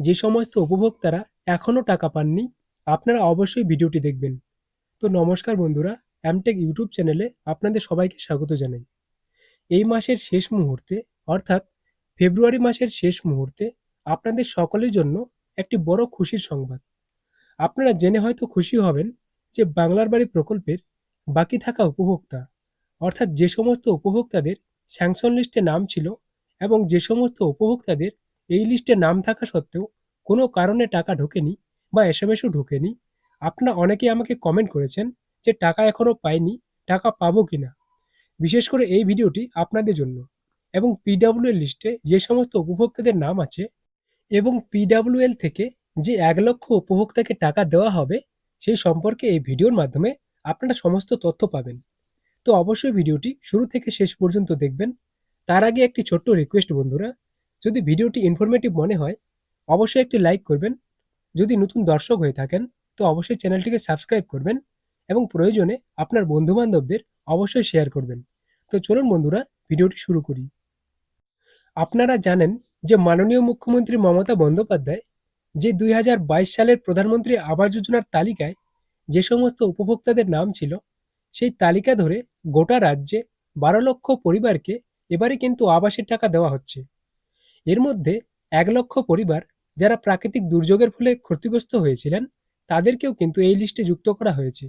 যে সমস্ত উপভোক্তারা এখনও টাকা পাননি, আপনারা অবশ্যই ভিডিওটি দেখবেন। তো নমস্কার বন্ধুরা অ্যামটেক ইউটিউব চ্যানেলে আপনাদের সবাইকে স্বাগত জানাই। এই মাসের শেষ মুহূর্তে, অর্থাৎ ফেব্রুয়ারি মাসের শেষ মুহূর্তে আপনাদের সকলের জন্য একটি বড় খুশির সংবাদ। আপনারা জেনে হয়তো খুশি হবেন যে বাংলার বাড়ি প্রকল্পের বাকি থাকা উপভোক্তা, অর্থাৎ যে সমস্ত উপভোক্তাদের স্যাংশন লিস্টে নাম ছিল এবং যে সমস্ত উপভোক্তাদের এই লিস্টে নাম থাকা সত্ত্বেও কোনো কারণে টাকা ঢোকেনি বা এসএমএসও ঢোকেনি। আপনারা অনেকেই আমাকে কমেন্ট করেছেন যে টাকা এখনও পাইনি, টাকা পাবো কিনা। বিশেষ করে এই ভিডিওটি আপনাদের জন্য এবং পিডাব্লিউএল লিস্টে যে সমস্ত উপভোক্তাদের নাম আছে এবং পিডাব্লিউএল থেকে যে এক লক্ষ উপভোক্তাকে টাকা দেওয়া হবে, সেই সম্পর্কে এই ভিডিওর মাধ্যমে আপনারা সমস্ত তথ্য পাবেন। তো অবশ্যই ভিডিওটি শুরু থেকে শেষ পর্যন্ত দেখবেন। তার আগে একটি ছোট্ট রিকোয়েস্ট বন্ধুরা যদি ভিডিওটি ইনফরমেটিভ মনে হয়, অবশ্যই একটি লাইক করবেন। যদি নতুন দর্শক হয়ে থাকেন, তো অবশ্যই চ্যানেলটিকে সাবস্ক্রাইব করবেন এবং প্রয়োজনে আপনার বন্ধুবান্ধবদের অবশ্যই শেয়ার করবেন। তো চলুন বন্ধুরা, ভিডিওটি শুরু করি। আপনারা জানেন যে মাননীয় মুখ্যমন্ত্রী মমতা বন্দ্যোপাধ্যায় যে দুই হাজার বাইশ সালের প্রধানমন্ত্রী আবাস যোজনার তালিকায় যে সমস্ত উপভোক্তাদের নাম ছিল, সেই তালিকা ধরে গোটা রাজ্যে বারো লক্ষ পরিবারকে এবারে কিন্তু আবাসের টাকা দেওয়া হচ্ছে। এর মধ্যে এক লক্ষ পরিবার যারা প্রাকৃতিক দুর্যোগের ফলে ক্ষতিগ্রস্ত হয়েছিলেন, তাদেরকেও কিন্তু এই লিস্টে যুক্ত করা হয়েছে।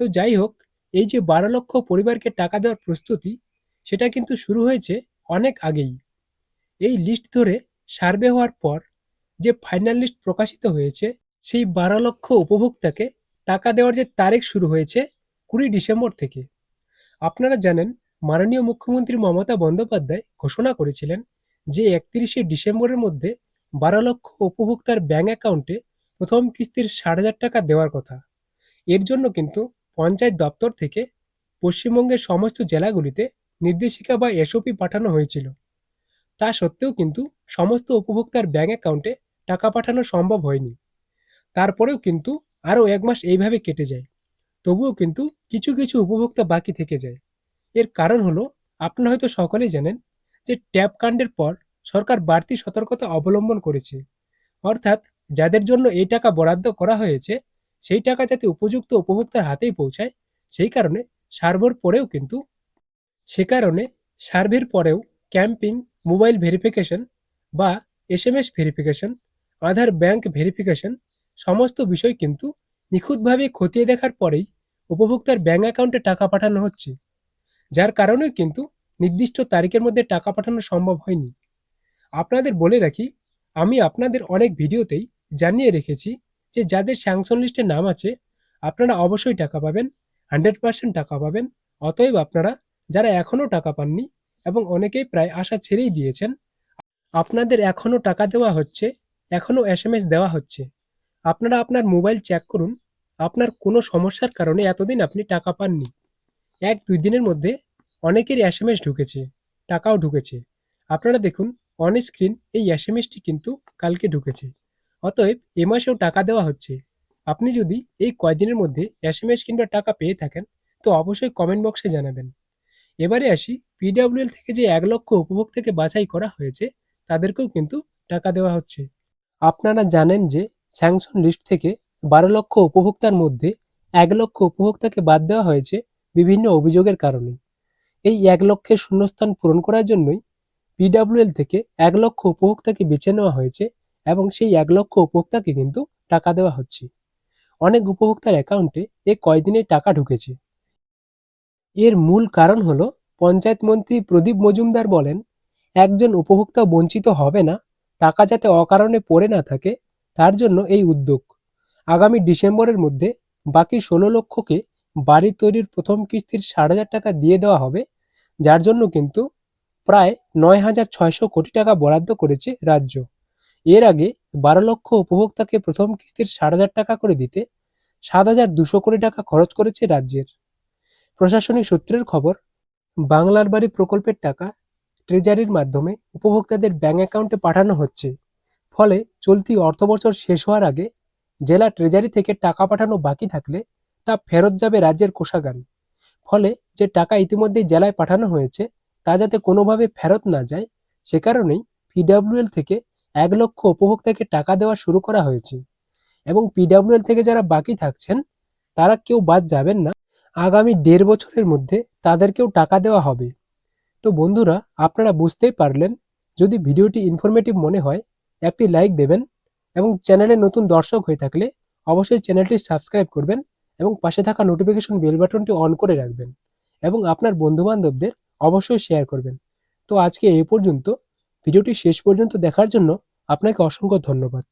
তো যাই হোক, এই যে বারো লক্ষ পরিবারকে টাকা দেওয়ার প্রস্তুতি, সেটা কিন্তু শুরু হয়েছে অনেক আগেই। এই লিস্ট ধরে সার্ভে হওয়ার পর যে ফাইনাল লিস্ট প্রকাশিত হয়েছে, সেই বারো লক্ষ উপভোক্তাকে টাকা দেওয়ার যে তারিখ শুরু হয়েছে, কুড়ি ডিসেম্বর থেকে। আপনারা জানেন, মাননীয় মুখ্যমন্ত্রী মমতা বন্দ্যোপাধ্যায় ঘোষণা করেছিলেন যে একত্রিশে ডিসেম্বরের মধ্যে বারো লক্ষ উপভোক্তার ব্যাঙ্ক অ্যাকাউন্টে প্রথম কিস্তির ষাট হাজার টাকা দেওয়ার কথা। এর জন্য কিন্তু পঞ্চায়েত দপ্তর থেকে পশ্চিমবঙ্গের সমস্ত জেলাগুলিতে নির্দেশিকা বা এসওপি পাঠানো হয়েছিল। তা সত্ত্বেও কিন্তু সমস্ত উপভোক্তার ব্যাঙ্ক অ্যাকাউন্টে টাকা পাঠানো সম্ভব হয়নি। তারপরেও কিন্তু আরও এক মাস এইভাবে কেটে যায়। তবুও কিন্তু কিছু কিছু উপভোক্তা বাকি থেকে যায়। এর কারণ হলো, আপনারা হয়তো সকলেই জানেন যে ট্যাপ কাণ্ডের পর সরকার বাড়তি সতর্কতা অবলম্বন করেছে। অর্থাৎ যাদের জন্য এই টাকা বরাদ্দ করা হয়েছে, সেই টাকা যাতে উপযুক্ত উপভোক্তার হাতেই পৌঁছায়, সেই কারণে সার্ভের পরেও কিন্তু, সে কারণে সার্ভের পরেও ক্যাম্পিং, মোবাইল ভেরিফিকেশন বা SMS verification, Aadhaar bank verification সমস্ত বিষয় কিন্তু নিখুঁতভাবে খতিয়ে দেখার পরেই উপভোক্তার ব্যাঙ্ক অ্যাকাউন্টে টাকা পাঠানো হচ্ছে। যার কারণেই কিন্তু নির্দিষ্ট তারিখের মধ্যে টাকা পাঠানো সম্ভব হয়নি। আপনাদের বলে রাখি, আমি আপনাদের অনেক ভিডিওতেই জানিয়ে রেখেছি যে যাদের স্যাংশন লিস্টে নাম আছে, আপনারা অবশ্যই টাকা পাবেন হান্ড্রেড পার্সেন্ট টাকা পাবেন। অতএব আপনারা, যারা এখনও টাকা পাননি এবং অনেকেই প্রায় আশা ছেড়েই দিয়েছেন, আপনাদের এখনও টাকা দেওয়া হচ্ছে এখনও এসএমএস দেওয়া হচ্ছে। আপনারা আপনার মোবাইল চেক করুন, আপনার কোনো সমস্যার কারণে এতদিন আপনি টাকা পাননি। এক দুই দিনের মধ্যে অনেকেরই এসএমএস ঢুকেছে, টাকাও ঢুকেছে। আপনারা দেখুন অন স্ক্রিন এই এসএমএসটি কিন্তু কালকে ঢুকেছে। অতএব এ মাসেও টাকা দেওয়া হচ্ছে। আপনি যদি এই কয়দিনের মধ্যে এসএমএস কিংবা টাকা পেয়ে থাকেন, তো অবশ্যই কমেন্ট বক্সে জানাবেন। এবারে আসি পিডাব্লিউএল থেকে যে এক লক্ষ উপভোক্তাকে বাছাই করা হয়েছে, তাদেরকেও কিন্তু টাকা দেওয়া হচ্ছে। আপনারা জানেন যে স্যাংশন লিস্ট থেকে বারো লক্ষ উপভোক্তার মধ্যে এক লক্ষ উপভোক্তাকে বাদ দেওয়া হয়েছে বিভিন্ন অভিযোগের কারণে। এই এক লক্ষের শূন্যস্থান পূরণ করার জন্যই পিডাব্লিউএল থেকে এক লক্ষ উপভোক্তাকে বেছে নেওয়া হয়েছে এবং সেই এক লক্ষ উপভোক্তাকে কিন্তু টাকা দেওয়া হচ্ছে। অনেক উপভোক্তার অ্যাকাউন্টে এ কয়দিনে টাকা ঢুকেছে। এর মূল কারণ হলো, পঞ্চায়েত মন্ত্রী প্রদীপ মজুমদার বলেন, একজন উপভোক্তা বঞ্চিত হবে না, টাকা যাতে অকারণে পড়ে না থাকে, তার জন্য এই উদ্যোগ। আগামী ডিসেম্বরের মধ্যে বাকি ষোলো লক্ষকে বাড়ি তৈরির প্রথম কিস্তির ষাট হাজার টাকা দিয়ে দেওয়া হবে যার জন্য কিন্তু প্রায় নয় হাজার ছয়শো কোটি টাকা বরাদ্দ করেছে রাজ্য। এর আগে বারো লক্ষ উপভোক্তাকে প্রথম কিস্তির ষাট হাজার টাকা করে দিতে সাত হাজার দুশো কোটি টাকা খরচ করেছে রাজ্যের। প্রশাসনিক সূত্রের খবর, বাংলার বাড়ি প্রকল্পের টাকা ট্রেজারির মাধ্যমে উপভোক্তাদের ব্যাঙ্ক অ্যাকাউন্টে পাঠানো হচ্ছে। ফলে চলতি অর্থবছর শেষ হওয়ার আগে জেলা ট্রেজারি থেকে টাকা পাঠানো বাকি থাকলে তা ফেরত যাবে রাজ্যের কোষাগারে। ফলে যে টাকা ইতিমধ্যেই জেলায় পাঠানো হয়েছে, তা যাতে কোনোভাবে ফেরত না যায়, সে কারণেই পিডাব্লিউএল থেকে এক লক্ষ উপভোক্তাকে টাকা দেওয়া শুরু করা হয়েছে। এবং পিডাব্লিউএল থেকে যারা বাকি থাকছেন, তারা কেউ বাদ যাবেন না। আগামী দেড় বছরের মধ্যে তাদেরকেও টাকা দেওয়া হবে। তো বন্ধুরা, আপনারা বুঝতেই পারলেন, যদি ভিডিওটি ইনফরমেটিভ মনে হয়, একটি লাইক দেবেন এবং চ্যানেলে নতুন দর্শক হয়ে থাকলে অবশ্যই চ্যানেলটি সাবস্ক্রাইব করবেন। এবং পাশে থাকা নোটিফিকেশন বেল বাটনটি অন করে রাখবেন এবং আপনার বন্ধুবান্ধবদের অবশ্যই শেয়ার করবেন। তো আজকে এ পর্যন্ত। ভিডিওটি শেষ পর্যন্ত দেখার জন্য আপনাকে অসংখ্য ধন্যবাদ।